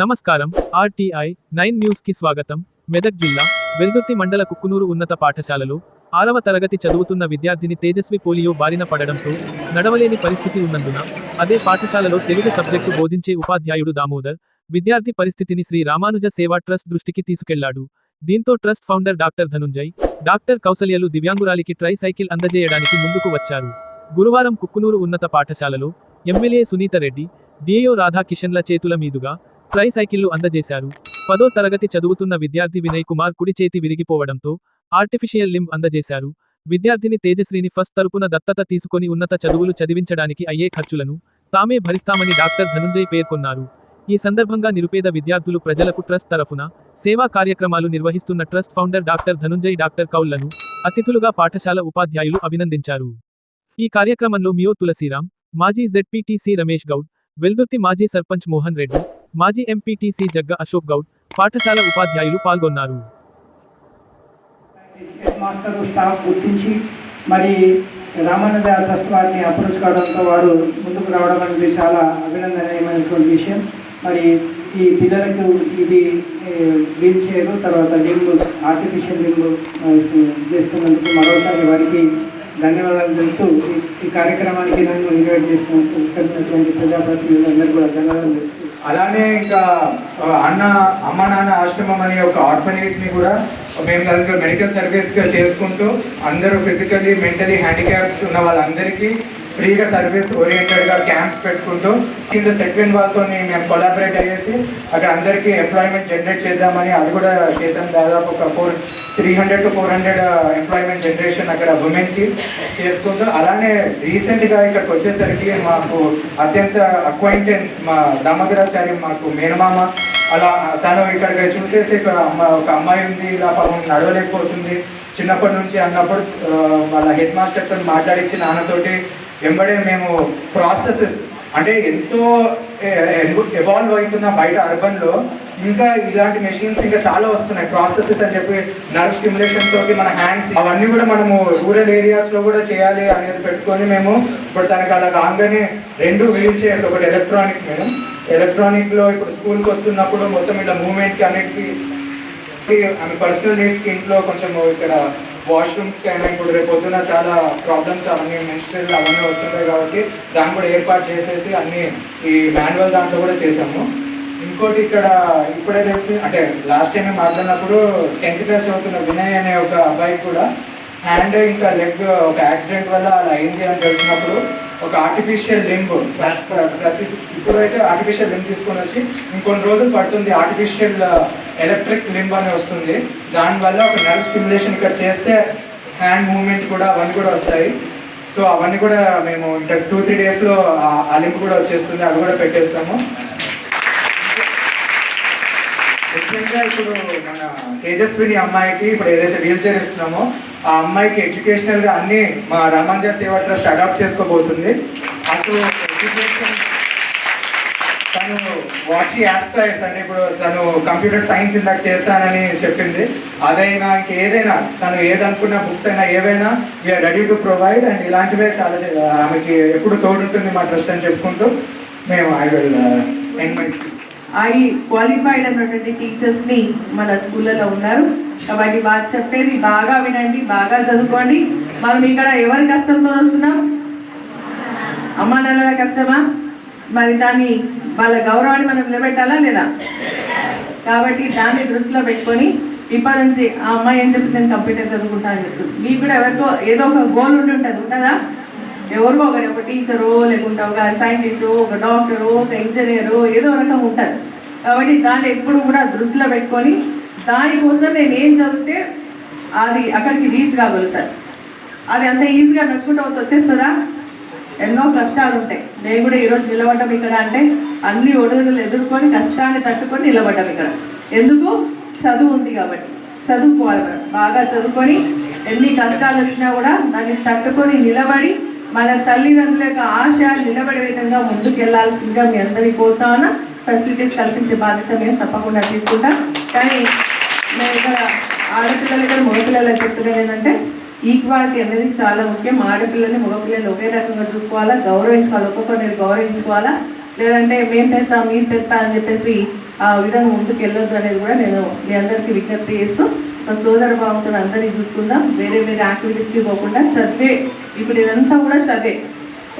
నమస్కారం. RTI nine న్యూస్కి స్వాగతం. మెదక్ జిల్లా వెల్దుర్తి మండల కుక్కునూరు ఉన్నత పాఠశాలలో ఆరవ తరగతి చదువుతున్న విద్యార్థిని తేజస్వి పోలియో బారిన పడడంతో నడవలేని పరిస్థితి ఉన్నందున అదే పాఠశాలలో తెలుగు సబ్జెక్టు బోధించే ఉపాధ్యాయుడు దామోదర్ విద్యార్థి పరిస్థితిని శ్రీ రామానుజ సేవా ట్రస్ట్ దృష్టికి తీసుకెళ్ళాడు. దీంతో trust founder doctor Dhanunjay doctor కౌసల్యలు దివ్యాంగురాలికి ట్రై సైకిల్ అందజేయడానికి ముందుకు వచ్చారు. గురువారం కుక్కునూరు ఉన్నత పాఠశాలలో ఎమ్మెల్యే సునీత రెడ్డి డిఏఓ రాధాకిషన్ల చేతుల మీదుగా ట్రైసైకిళ్ళు అందజేశారు. పదో తరగతి చదువుతున్న విద్యార్థి వినయ్ కుమార్ కుడి చేతి విరిగిపోవడంతో ఆర్టిఫిషియల్ లింబ్ అందజేశారు. విద్యార్థిని తేజశ్రీని ఫస్ట్ తరపున దత్తత తీసుకొని ఉన్నత చదువులు చదివించడానికి అయ్యే ఖర్చులను తామే భరిస్తామని డాక్టర్ ధనుంజయ్ పేర్కొన్నారు. ఈ సందర్భంగా నిరుపేద విద్యార్థులు ప్రజలకు ట్రస్ట్ తరఫున సేవా కార్యక్రమాలు నిర్వహిస్తున్న trust founder doctor Dhanunjay doctor కౌళ్ళను అతిథులుగా పాఠశాల ఉపాధ్యాయులు అభినందించారు. ఈ కార్యక్రమంలో మియో తులసీరాం మాజీ జెడ్పీటీసీ రమేష్ గౌడ్ వెల్దుర్తి మాజీ సర్పంచ్ మోహన్ రెడ్డి మాజీ ఎంపీటీసీ జగ్గ అశోక్ గౌడ్ పాఠశాల ఉపాధ్యాయులు పాల్గొన్నారు. మాస్టర్ స్టాఫ్ గుర్తించి మరి రామానంద ట్రస్ట్ వారిని అప్రోచ్ కావడంతో వారు ముందుకు రావడం అనేది చాలా అభినందనీయమైనటువంటి విషయం. మరి ఈ పిల్లలకు ఇది వీల్ చైర్ తర్వాత లింబు ఆర్టిఫిషియల్ లింబు చేస్తున్నందుకు మరోసారి వారికి ధన్యవాదాలు తెలుస్తూ ఈ- కార్యక్రమానికి నన్ను ఇన్వైట్ చేసినందుకు ప్రజాప్రతినిధులందరూ కూడా ధన్యవాదాలు తెలుస్తూ అలానే ఇంకా అన్న అమ్మ నాన్న ఆశ్రమం అనే ఒక ఆర్ఫనేజ్ని కూడా మేము దానికి మెడికల్ సర్వీస్గా చేసుకుంటూ అందరూ ఫిజికల్లీ మెంటలీ హ్యాండిక్యాప్స్ ఉన్న వాళ్ళందరికీ ఫ్రీగా సర్వీస్ ఓరియంటెడ్గా క్యాంప్స్ పెట్టుకుంటూ కింద సెట్విన్ వాళ్ళతో మేము కొలాబరేట్ అయ్యేసి అక్కడ అందరికీ ఎంప్లాయ్మెంట్ జనరేట్ చేద్దామని అది కూడా చేసాం దాదాపు ఒక four three hundred to four hundred employment generation అక్కడ ఉమెన్కి చేసుకుంటూ అలానే రీసెంట్గా ఇక్కడికి వచ్చేసరికి మాకు అత్యంత అక్వైంటెన్స్ మా దామోదరాచార్య మాకు మేనమామ అలా తను ఇక్కడికి చూసేసి ఇక్కడ అమ్మ ఒక అమ్మాయి ఉంది. ఇలా పాపం నడవలేకపోతుంది. చిన్నప్పటి నుంచి అన్నప్పుడు వాళ్ళ హెడ్ మాస్టర్తో మాట్లాడించి నాన్నతోటి వెంబడే మేము ప్రాసెసెస్ అంటే ఎంతో ఎవాల్వ్ అవుతున్న బయట అర్బన్లో ఇంకా ఇలాంటి మెషిన్స్ ఇంకా చాలా వస్తున్నాయి. ప్రాసెసెస్ అని చెప్పి నర్వ్ స్టిమ్యులేషన్ తోటి మన హ్యాండ్స్ అవన్నీ కూడా మనము రూరల్ ఏరియాస్లో కూడా చేయాలి అనేది పెట్టుకొని మేము ఇప్పుడు దానికి అలా రాగానే రెండు వీల్ చైర్స్ ఒకటి ఎలక్ట్రానిక్ మేడం. ఎలక్ట్రానిక్లో ఇప్పుడు స్కూల్కి వస్తున్నప్పుడు మొత్తం ఇట్లా మూమెంట్కి అన్నిటికీ ఆమె పర్సనల్ నీడ్స్ ఇంట్లో కొంచెం ఇక్కడ వాష్రూమ్స్కి అయినా ఇప్పుడు రేపు పొద్దున చాలా ప్రాబ్లమ్స్ అవన్నీ మెన్స్ట్రల్ అవన్నీ వస్తుంటాయి కాబట్టి దాన్ని కూడా ఏర్పాటు చేసేసి అన్ని ఈ మాన్యువల్ దాంట్లో కూడా చేసాము ఇంకోటి ఇక్కడ ఇప్పుడే తెలిసి అంటే లాస్ట్ టైం మేము మాట్లాడినప్పుడు టెన్త్ క్లాస్ చదువుతున్న వినయ్ అనే ఒక అబ్బాయి కూడా హ్యాండ్ ఇంకా లెగ్ ఒక యాక్సిడెంట్ వల్ల అలా అయింది అని తెలిసినప్పుడు ఒక ఆర్టిఫిషియల్ లింబ్ ప్రతి ఇప్పుడైతే ఆర్టిఫిషియల్ లింబ్ తీసుకొని వచ్చి ఇంకొన్ని రోజులు పడుతుంది ఆర్టిఫిషియల్ ఎలక్ట్రిక్ లింబ్ అని వస్తుంది. దానివల్ల ఒక నర్వ్ స్టిమ్యులేషన్ ఇక్కడ చేస్తే హ్యాండ్ మూమెంట్స్ కూడా అవన్నీ కూడా వస్తాయి. సో అవన్నీ కూడా మేము ఇంకా టూ త్రీ డేస్లో ఆ లింబ్ కూడా వచ్చేస్తుంది. అవి కూడా పెట్టేస్తాము. ముఖ్యంగా ఇప్పుడు మన తేజస్విని అమ్మాయికి ఇప్పుడు ఏదైతే వీల్ చైర్ ఇస్తున్నామో ఆ అమ్మాయికి ఎడ్యుకేషనల్గా అన్ని మా రామాంజ సేవా ట్రస్ట్ అడాప్ట్ చేసుకోబోతుంది. అటు ఎడ్యుకేషన్ తను వాట్ యాస్పైర్స్ అంటే ఇప్పుడు తను కంప్యూటర్ సైన్స్ ఇందాక చేస్తానని చెప్పింది. అదైనా ఇంకేదైనా తను ఏదనుకున్న బుక్స్ అయినా ఏవైనా we are ready to provide and ఇలాంటివే చాలా ఆమెకి ఎప్పుడు తోడుంటుంది మా ట్రస్ట్ అని చెప్పుకుంటూ మేము I will uh, and my I qualified అన్నటువంటి టీచర్స్ని మన స్కూళ్ళలో ఉన్నారు. కాబట్టి బాగా చెప్పేది బాగా వినండి బాగా చదువుకోండి. మనం ఇక్కడ ఎవరి కష్టంతో వస్తున్నాం? అమ్మా నాన్నల కష్టమా? మరి దాన్ని వాళ్ళ గౌరవాన్ని మనం నిలబెట్టాలా లేదా? కాబట్టి దాన్ని దృష్టిలో పెట్టుకొని ఇప్పటి నుంచి ఆ అమ్మాయి ఏం చెప్తుంది నేను కంప్యూటర్ చదువుకుంటాను అని చెప్తుంది. మీకు కూడా ఎవరికో ఏదో ఒక గోల్ ఉండి ఉంటుంది ఉంటుందా? ఎవరో ఒకటి ఒక టీచరో లేకుంటే ఒక సైంటిస్టు ఒక డాక్టరు ఒక ఇంజనీరు ఏదో రకం ఉంటుంది కాబట్టి దాన్ని ఎప్పుడు కూడా దృష్టిలో పెట్టుకొని దానికోసం నేను ఏం చదివితే అది అక్కడికి రీచ్ కాగలుగుతారు. అది అంత ఈజీగా నడుచుకుంటూ వచ్చేస్తుందా? ఎన్నో కష్టాలు ఉంటాయి. నేను కూడా ఈరోజు నిలబడ్డం ఇక్కడ అంటే అన్ని ఒడుదలు ఎదుర్కొని కష్టాన్ని తట్టుకొని నిలబడ్డం ఇక్కడ. ఎందుకు? చదువు ఉంది కాబట్టి. చదువుకోవాలి మనం. బాగా చదువుకొని ఎన్ని కష్టాలు వచ్చినా కూడా దాన్ని తట్టుకొని నిలబడి మన తల్లిదండ్రుల యొక్క ఆశయాలు నిలబడే విధంగా ముందుకెళ్ళాల్సిందిగా మీ అందరికీ కోరుతాను. ఫెసిలిటీస్ కల్పించే బాధ్యత మేము తప్పకుండా తీసుకుంటాం. కానీ మేము ఇక్కడ ఆడపిల్లలు ఇక్కడ మగపిల్లలకు చెప్తున్నాం ఏంటంటే ఈక్వాలిటీ అనేది చాలా ముఖ్యం. ఆడపిల్లని మగపిల్లలు ఒకే రకంగా చూసుకోవాలా? గౌరవించుకోవాలి? ఒక్కొక్కరిని గౌరవించుకోవాలా? లేదంటే మేము పెడతా మీరు పెడతా అని చెప్పేసి ఆ విధంగా ముందుకు వెళ్ళొద్దు అనేది కూడా నేను మీ అందరికీ విజ్ఞప్తి చేస్తూ మా సోదర భావంతో అందరినీ చూసుకుందాం. వేరే వేరే యాక్టివిటీస్కి పోకుండా చదివే. ఇప్పుడు ఇదంతా కూడా చదివే.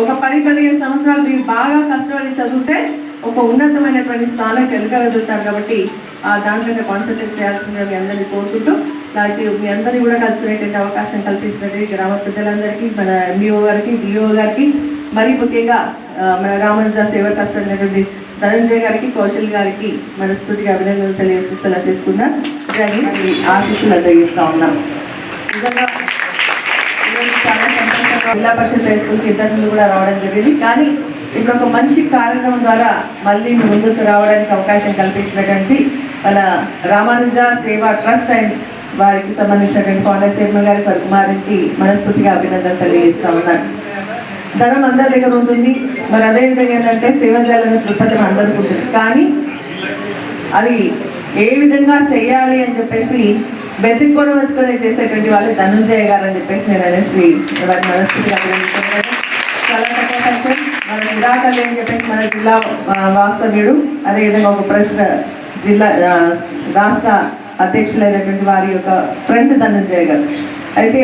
ఒక పది పదిహేను సంవత్సరాలు మీరు బాగా కష్టపడి చదివితే ఒక ఉన్నతమైనటువంటి స్థానానికి వెళ్ళగలుగుతారు కాబట్టి ఆ దాంట్లోనే కాన్సన్ట్రేట్ చేయాల్సిందిగా మీ అందరినీ కోరుకుంటూ అలాగే మీ అందరినీ కూడా కలిసిపోయేటువంటి అవకాశం కల్పించినటువంటి గ్రామ పెద్దలందరికీ మన ఎంఈఓ గారికి డిఓ గారికి మరీ ముఖ్యంగా మన రామనుజ సేవ కష్టమైనటువంటి ధనంజయ్ గారికి కౌశల్ గారికి మనస్ఫూర్తిగా అభినందనలు తెలియజేస్తూ సెలవు తీసుకున్నా దాన్ని ఆశీస్సులు అందజేస్తా ఉన్నాం. నిజంగా చాలా సంతోషంగా జిల్లా పరిషత్ హై స్కూల్కి ఇద్దరు కూడా రావడం జరిగింది. కానీ ఇప్పుడు ఒక మంచి కార్యక్రమం ద్వారా మళ్ళీ ముందుకు రావడానికి అవకాశం కల్పించినటువంటి మన రామానుజ సేవా ట్రస్ట్ అండ్ వారికి సంబంధించినటువంటి ఫౌండర్ చైర్మన్ గారి వారి కుమారునికి మనస్ఫూర్తిగా అభినందనలు తెలియజేస్తా ఉన్నాను. ధనం అందరి దగ్గర ఉంటుంది. మరి అదేవిధంగా ఏంటంటే సేవ చేయాలనే దృక్పథం అందరికీ ఉంటుంది కానీ అది ఏ విధంగా చేయాలి అని చెప్పేసి బెతికొని బతుకొని చేసేటువంటి వాళ్ళు ధనుంజయ గారు అని చెప్పేసి నేను అనేసి వారి మనస్థితి అభినందిస్తున్నాను. చాలా తక్కువ ఖర్చు మన నిరాకరణ అని చెప్పేసి మన జిల్లా వాస్తవ్యుడు అదేవిధంగా ఒక ప్రశ్న జిల్లా రాష్ట్ర అధ్యక్షులైనటువంటి వారి యొక్క ఫ్రెండ్ ధనంజయ గారు. అయితే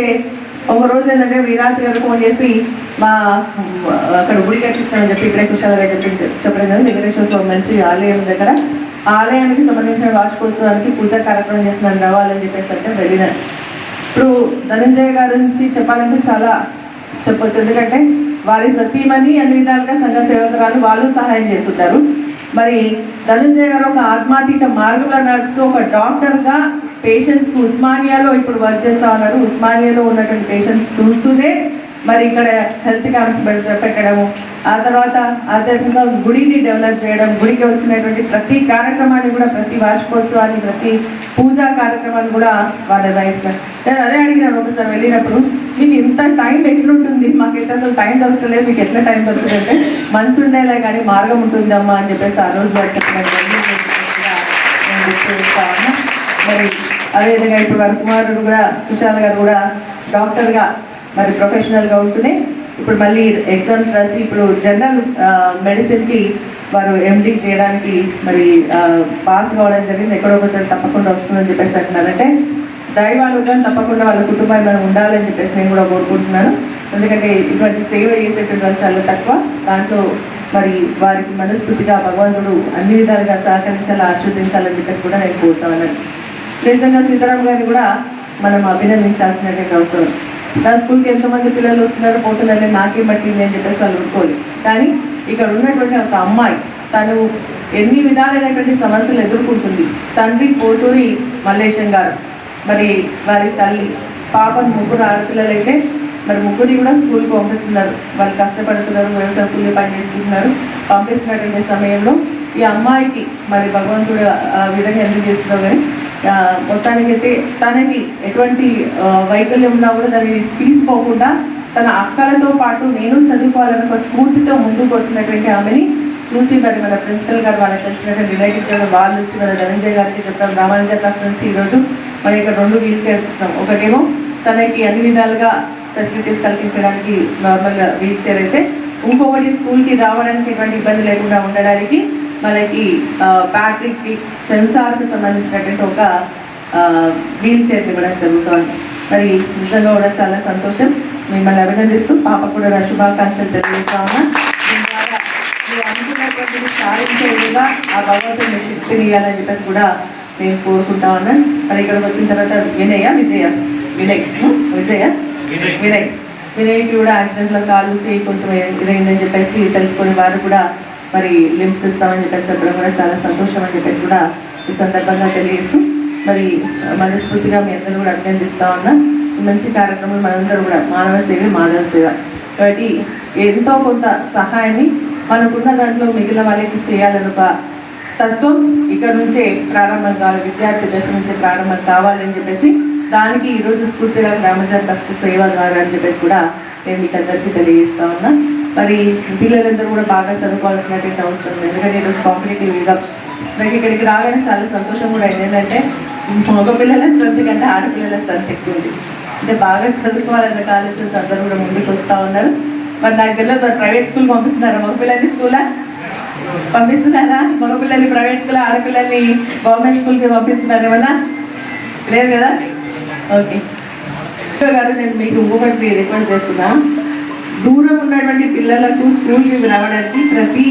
ఒక రోజు ఏంటంటే వీరాజ్ గారు ఫోన్ చేసి మా అక్కడ గుడి కట్టిస్తానని చెప్పి ఇక్కడే కుషాల చెప్పి చెప్పడం కదా వెంకటేశ్వర స్వామి మంచి ఆలయం దగ్గర ఆలయానికి సంబంధించిన వార్షికోత్సవానికి పూజా కార్యక్రమం చేస్తున్నాను రావాలని చెప్పేసి అంటే వెళ్ళినాను ఇప్పుడు ధనంజయ గారి నుంచి చెప్పాలంటే చాలా చెప్పొచ్చు. ఎందుకంటే వారి సతీమణి అన్ని విధాలుగా సంఘ సేవకురాలు వాళ్ళు సహాయం చేస్తుంటారు మరి ధనంజయ గారు ఒక ఆత్మాతీత మార్గంలో నడుస్తూ ఒక డాక్టర్గా పేషెంట్స్కి ఉస్మానియాలో ఇప్పుడు వర్క్ చేస్తా ఉన్నారు ఉస్మానియాలో ఉన్నటువంటి పేషెంట్స్ చూస్తూనే మరి ఇక్కడ హెల్త్ క్యాంప్స్ పెట్టడము. ఆ తర్వాత ఆధ్యాత్మిక గుడిని డెవలప్ చేయడం గుడికి వచ్చినటువంటి ప్రతి కార్యక్రమాన్ని కూడా ప్రతి వార్షికోత్సవాన్ని ప్రతి పూజా కార్యక్రమాన్ని కూడా వాళ్ళు నిర్వహిస్తారు నేను అదే అడిగినాను ఒకసారి వెళ్ళినప్పుడు మీకు ఇంత టైం ఎట్లుంటుంది? మాకు అసలు టైం దొరకలేదు. మీకు ఎట్లా టైం దొరుకుతుందంటే మనసు ఉండేలా కానీ మార్గం ఉంటుందమ్మా అని చెప్పేసి ఆ రోజు వారు మరి అదేవిధంగా ఇప్పుడు వారి కుమారుడు కూడా కుశాల్ గారు కూడా డాక్టర్గా మరి ప్రొఫెషనల్గా ఉంటూనే ఇప్పుడు మళ్ళీ ఎగ్జామ్స్ రాసి ఇప్పుడు జనరల్ మెడిసిన్కి వారు ఎండి చేయడానికి మరి పాస్ కావడం జరిగింది. ఎక్కడో కొంచెం తప్పకుండా వస్తుందని చెప్పేసి అంటున్నారంటే దైవానుగ్రహం తప్పకుండా వాళ్ళ కుటుంబాన్ని మనం ఉండాలని చెప్పేసి నేను కూడా కోరుకుంటున్నాను. ఎందుకంటే ఇటువంటి సేవ చేసేటువంటి చాలా తక్కువ. దాంతో మరి వారికి మనస్ఫూర్తిగా భగవంతుడు అన్ని విధాలుగా సహకరించాలి ఆశీర్వదించాలని చెప్పేసి కూడా నేను కోరుతాను నిజంగా సీతారాం గారిని కూడా మనం అభినందించాల్సినటువంటి అవసరం. నా స్కూల్కి ఎంతమంది పిల్లలు వస్తున్నారు పోతున్నారని నాకే పట్టింది అని చెప్పేసి వాళ్ళు ఊరుకోలేదు కానీ ఇక్కడ ఉన్నటువంటి ఒక అమ్మాయి తను ఎన్ని విధాలైనటువంటి సమస్యలు ఎదుర్కొంటుంది. తండ్రి పోతూరి మల్లేశం గారు. మరి వారి తల్లి పాపను ముగ్గురు ఆడపిల్లలైతే మరి ముగ్గురిని కూడా స్కూల్కి పంపిస్తున్నారు. వాళ్ళు కష్టపడుతున్నారు వ్యవసాయ కూలి పని చేసుకుంటున్నారు పంపిస్తున్నటువంటి సమయంలో ఈ అమ్మాయికి మరి భగవంతుడు ఆ విధంగా ఎందుకు చేస్తున్నావు కానీ మొత్తానికైతే తనకి ఎటువంటి వైకల్యం ఉన్నా కూడా దాన్ని తీసుకోకుండా తన అక్కలతో పాటు నేను చదువుకోవాలని ఒక స్ఫూర్తితో ముందుకు వస్తున్నటువంటి ఆమెని చూసి మరి మన ప్రిన్సిపల్ గారు వాళ్ళకి తెలిసినటువంటి రిలేట్ ఇచ్చారు వాళ్ళు వచ్చి మన ధనంజయ్ గారికి చెప్తాం రామానుజ ట్రస్ట్ నుంచి ఈరోజు మన ఇక్కడ రెండు వీల్ చైర్స్ ఇస్తాం ఒకటేమో తనకి అన్ని విధాలుగా ఫెసిలిటీస్ కల్పించడానికి నార్మల్గా వీల్ చైర్ అయితే ఇంకొకటి స్కూల్కి రావడానికి ఎటువంటి ఇబ్బంది లేకుండా ఉండడానికి మనకి బ్యాటరీకి సెన్సార్కి సంబంధించినటువంటి ఒక వీల్ చైర్ ఇవ్వడం జరుగుతుంది. మరి నిజంగా కూడా చాలా సంతోషం. మిమ్మల్ని అభినందిస్తూ పాప కూడా నా శుభాకాంక్షలు తెలియజేస్తా ఉన్నా. అనుకున్నటువంటిది సాధించేదిగా ఆ భగవంతుని మీకు శక్తిని ఇవ్వాలని చెప్పేసి కూడా నేను కోరుకుంటా ఉన్నాను మరి ఇక్కడికి వచ్చిన తర్వాత వినయ విజయ వినయ్? విజయ? వినయ్. వినయ్కి కూడా యాక్సిడెంట్లో కాలు చేయి కొంచెం ఇదైందని చెప్పేసి తెలుసుకొని వారు కూడా మరి లిమ్స్ ఇస్తామని చెప్పేసి చెప్పడం కూడా చాలా సంతోషం అని చెప్పేసి కూడా ఈ సందర్భంగా తెలియజేస్తూ మరి మనస్ఫూర్తిగా మీ అందరూ కూడా అభినందిస్తా ఉన్నా. మంచి కార్యక్రమం మనందరూ కూడా మానవ సేవ మానవ సేవ. కాబట్టి ఎంతో కొంత సహాయాన్ని మనకున్న దాంట్లో మిగిలిన వాళ్ళకి చేయాలని ఒక తత్వం ఇక్కడ నుంచే ప్రారంభం కావాలి. విద్యార్థి దశ నుంచే ప్రారంభం కావాలని చెప్పేసి దానికి ఈరోజు స్ఫూర్తిగా గ్రామజన ట్రస్ట్ సేవ ద్వారా అని చెప్పేసి కూడా నేను మీకు అందరికీ తెలియజేస్తా ఉన్నా. మరి పిల్లలందరూ కూడా బాగా చదువుకోవాల్సినటువంటి అవసరం ఉంది. ఎందుకంటే ఈరోజు కాంపిటేటివ్ యుగం. నాకు ఇక్కడికి రాగానే చాలా సంతోషం కూడా అయింది. ఏంటంటే మగ పిల్లల శ్రద్ధ కంటే ఆడపిల్లల శ్రద్ధ ఎక్కువ ఉంది. అంటే బాగా చదువుకోవాలన్న కాలేజెస్ అందరూ కూడా ముందుకు వస్తూ ఉన్నారు. మరి నాకు తెలియదు మరి ప్రైవేట్ స్కూల్ పంపిస్తున్నారా? మగపిల్లల్ని స్కూలా? పంపిస్తున్నారా? మగపిల్లల్ని ప్రైవేట్ స్కూల్? ఆడపిల్లల్ని గవర్నమెంట్ స్కూల్కి పంపిస్తున్నారు ఏమన్నా? లేదు కదా? ఓకే. గారు నేను మీకు ఇంకొకటి రిక్వెస్ట్ చేస్తున్నా. దూరం ఉన్నటువంటి పిల్లలకు స్కూల్కి రావడానికి ప్రతి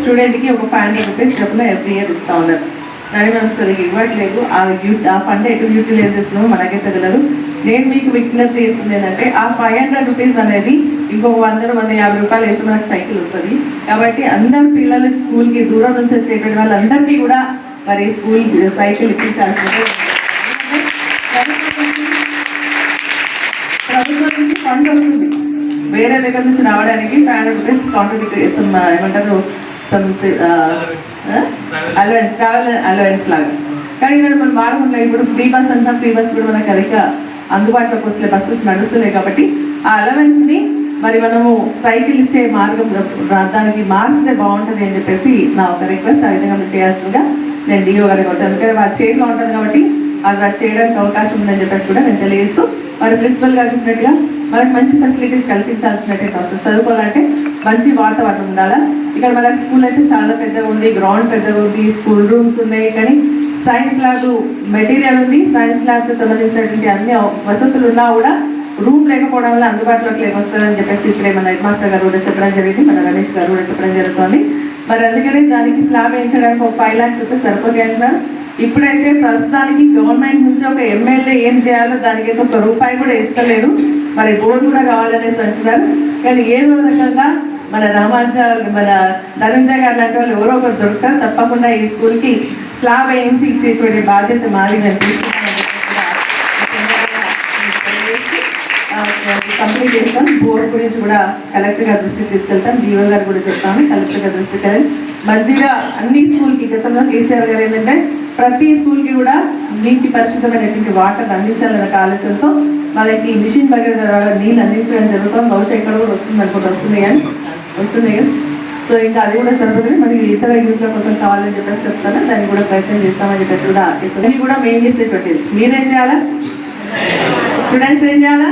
స్టూడెంట్కి ఒక ఫైవ్ హండ్రెడ్ రూపీస్ డబ్బులు ఎవ్రీ ఇయర్ ఇస్తూ ఉన్నారు. దాన్ని మనం సరిగ్గా ఇవ్వట్లేదు. ఆ యూ ఆ ఫండ్ ఎటు యూటిలైజ్ చేస్తున్నామో మనకే తగలదు. నేను మీకు విజ్ఞప్తి చేస్తుంది ఏంటంటే ఆ ఫైవ్ హండ్రెడ్ రూపీస్ అనేది ఇంకొక వంద వంద యాభై రూపాయలు వేస్తే మనకు సైకిల్ వస్తుంది. కాబట్టి అందరు పిల్లలకి స్కూల్కి దూరం నుంచి వచ్చేటువంటి వాళ్ళందరికీ కూడా మరి స్కూల్ సైకిల్ ఇప్పించాల్సిందే. వేరే దగ్గర నుంచి రావడానికి five hundred rupees contribute some ఏమంటారు సమ్ అలవెన్స్ ట్రావెల్ అలవెన్స్ లాగా. కానీ ఇక్కడ మనం వాడకుండా ఇప్పుడు ఫ్రీ బస్ అంతా ఫ్రీ బస్ కూడా మనకి అధిక అందుబాటులోకి వస్తే బస్సెస్ నడుస్తున్నాయి కాబట్టి ఆ అలవెన్స్ని మరి మనము సైకిల్ ఇచ్చే మార్గం దానికి మార్చితే బాగుంటుంది అని చెప్పేసి నా ఒక రిక్వెస్ట్ ఆ విధంగా చేయాల్సిందిగా నేను డిఓ గారికి ఉంటాను ఎందుకంటే వారి చేతిలో ఉంటుంది కాబట్టి అది చేయడానికి అవకాశం ఉందని చెప్పేసి కూడా నేను తెలియజేస్తూ మరి ప్రిన్సిపల్ గారు చెప్పినట్టుగా మనకు మంచి ఫెసిలిటీస్ కల్పించాల్సినట్టే ప్రాసెస్ చదువుకోవాలంటే మంచి వాతావరణం ఉండాలా? ఇక్కడ మనకి స్కూల్ అయితే చాలా పెద్దగా ఉంది గ్రౌండ్ పెద్దగా ఉంది స్కూల్ రూమ్స్ ఉన్నాయి కానీ సైన్స్ ల్యాబ్ మెటీరియల్ ఉంది. సైన్స్ ల్యాబ్కి సంబంధించినటువంటి అన్ని వసతులు ఉన్నా కూడా రూమ్ లేకపోవడం వల్ల అందుబాటులోకి లేకొస్తుందని చెప్పేసి ఇప్పుడే మన హెడ్ మాస్టర్ గారు కూడా చెప్పడం జరిగింది మన రమేష్ గారు కూడా చెప్పడం జరుగుతుంది. మరి అందుకనే దానికి స్లాబ్ వేయించడానికి ఒక ఫైవ్ ల్యాక్స్ రూపీస్ సరిపోతాయి సార్ ఇప్పుడైతే ప్రస్తుతానికి గవర్నమెంట్ నుంచి ఒక ఎమ్మెల్యే ఏం చేయాలో దానికైతే ఒక రూపాయి కూడా ఇస్తలేదు. మరి బోర్డు కూడా కావాలనేసి అంటున్నారు. కానీ ఏదో రకంగా మన రామాంజల్ మన ధనంజయ గారు లాంటి వాళ్ళు ఎవరో ఒకరు దొరుకుతారు. తప్పకుండా ఈ స్కూల్కి స్లాబ్ వేయించి ఇచ్చేటువంటి బాధ్యత మాది కంప్లీట్ చేస్తాం. బోర్డు గురించి కూడా కలెక్టర్ గారి దృష్టికి తీసుకెళ్తాం. డిఓ గారు కూడా చెప్తాము కలెక్టర్ గారి దృష్టికి మధ్యగా మంచిగా అన్ని స్కూల్కి గతంలో కేసీఆర్ గారు ఏంటంటే ప్రతి స్కూల్కి కూడా నీటి పరిశుభ్రమైనటువంటి వాటర్ అందించాలన్న ఆలోచనతో వాళ్ళకి మిషన్ భగీరథ ద్వారా నీళ్ళు అందించడం జరుగుతాం బహుశా ఇక్కడ కూడా వస్తుంది అనుకుంటా. వస్తుంది కానీ వస్తుంది కానీ సో ఇంకా అది కూడా సరిపోతుంది. మరి ఇతర యూస్ల కోసం కావాలని చెప్పేసి చెప్తాను. దాన్ని కూడా ప్రయత్నం చేస్తామని చెప్పేసి కూడా ఇది కూడా మెయిన్ చేసేటువంటిది. మీరేం చేయాలా? స్టూడెంట్స్ ఏం చేయాలా?